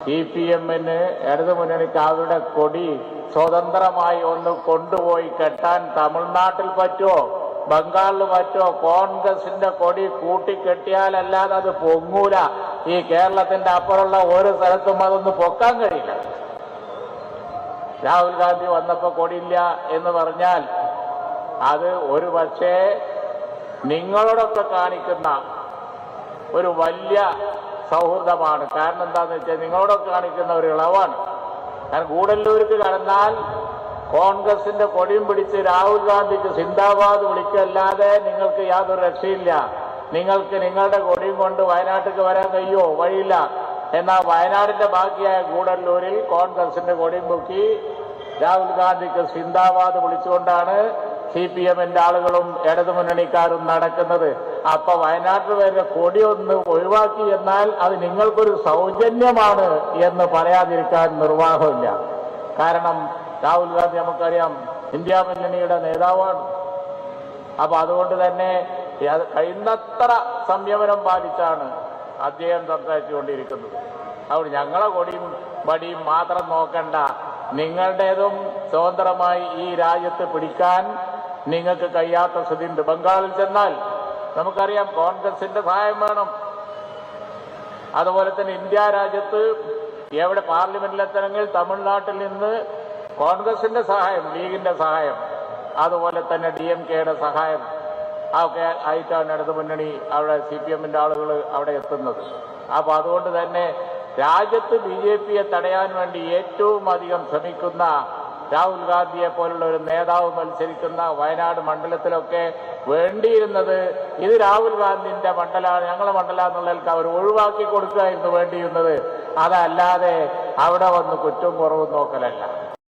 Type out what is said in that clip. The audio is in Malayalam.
സി പി എമ്മിന് ഇടതു മുന്നണിക്ക് അവരുടെ കൊടി സ്വതന്ത്രമായി ഒന്ന് കൊണ്ടുപോയി കെട്ടാൻ തമിഴ്നാട്ടിൽ പറ്റുമോ ബംഗാളിൽ പറ്റുമോ കോൺഗ്രസിന്റെ കൊടി കൂട്ടിക്കെട്ടിയാലല്ലാതെ അത് പൊങ്ങൂല. ഈ കേരളത്തിന്റെ അപ്പുറമുള്ള ഒരു സ്ഥലത്തും അതൊന്ന് പൊക്കാൻ കഴിയില്ല. രാഹുൽ ഗാന്ധി വന്നപ്പോ കൊടിയില്ല എന്ന് പറഞ്ഞാൽ അത് ഒരു പക്ഷേ നിങ്ങളോടൊക്കെ കാണിക്കുന്ന ഒരു വലിയ സൗഹൃദമാണ്. കാരണം എന്താന്ന് വെച്ചാൽ നിങ്ങളോടൊക്കെ കാണിക്കുന്ന ഒരു ഇളവാണ്. കാരണം ഗൂഡല്ലൂർക്ക് കടന്നാൽ കോൺഗ്രസിന്റെ കൊടിയും പിടിച്ച് രാഹുൽ ഗാന്ധിക്ക് സിന്ദാബാദ് വിളിക്കല്ലാതെ നിങ്ങൾക്ക് യാതൊരു രക്ഷയില്ല. നിങ്ങൾക്ക് നിങ്ങളുടെ കൊടിയും കൊണ്ട് വയനാട്ടിലേക്ക് വരാൻ കഴിയോ വഴിയില്ല. എന്നാൽ വയനാടിന്റെ ബാക്കിയായ കൂടല്ലൂരിൽ കോൺഗ്രസിന്റെ കൊടിയും പൊക്കി രാഹുൽ ഗാന്ധിക്ക് സിന്ദാബാദ് വിളിച്ചുകൊണ്ടാണ് സി പി എമ്മിന്റെ ആളുകളും ഇടതുമുന്നണിക്കാരും നടക്കുന്നത്. അപ്പൊ വയനാട്ടിൽ വരുന്ന കൊടി ഒന്ന് ഒഴിവാക്കി എന്നാൽ അത് നിങ്ങൾക്കൊരു സൗജന്യമാണ് എന്ന് പറയാതിരിക്കാൻ നിർവാഹമില്ല. കാരണം രാഹുൽ ഗാന്ധി നമുക്കറിയാം ഇന്ത്യ മുന്നണിയുടെ നേതാവാണ്. അപ്പൊ അതുകൊണ്ട് തന്നെ കഴിയുന്നത്ര സംയമനം പാലിച്ചാണ് അദ്ദേഹം സംസാരിച്ചുകൊണ്ടിരിക്കുന്നത്. അതുകൊണ്ട് ഞങ്ങളെ കൊടിയും വടിയും മാത്രം നോക്കണ്ട. നിങ്ങളുടേതും സ്വതന്ത്രമായി ഈ രാജ്യത്ത് പിടിക്കാൻ നിങ്ങൾക്ക് കഴിയാത്ത സ്ഥിതിയുണ്ട് ബംഗാളിൽ ചെന്നാൽ നമുക്കറിയാം കോൺഗ്രസിന്റെ സഹായം വേണം. അതുപോലെ തന്നെ ഇന്ത്യ രാജ്യത്ത് എവിടെ പാർലമെന്റിലെത്തണമെങ്കിൽ തമിഴ്നാട്ടിൽ നിന്ന് കോൺഗ്രസിന്റെ സഹായം ലീഗിന്റെ സഹായം അതുപോലെ തന്നെ ഡി എം കെയുടെ സഹായം ഒക്കെ ആയിട്ടാണ് ഇടതു മുന്നണി അവിടെ സി പി എമ്മിന്റെ ആളുകൾ അവിടെ എത്തുന്നത്. അപ്പൊ അതുകൊണ്ട് തന്നെ രാജ്യത്ത് ബി ജെ പിയെ തടയാൻ വേണ്ടി ഏറ്റവും അധികം ശ്രമിക്കുന്ന രാഹുൽ ഗാന്ധിയെ പോലുള്ള ഒരു നേതാവ് മത്സരിക്കുന്ന വയനാട് മണ്ഡലത്തിലൊക്കെ വേണ്ടിയിരുന്നത് ഇത് രാഹുൽ ഗാന്ധിന്റെ മണ്ഡലമാണ് ഞങ്ങളെ മണ്ഡലം എന്നുള്ളതിൽ അവർ ഒഴിവാക്കി കൊടുക്കുകയായിരുന്നു വേണ്ടിയിരുന്നത്. അതല്ലാതെ അവിടെ വന്ന് കുറ്റവും കുറവും നോക്കലല്ല.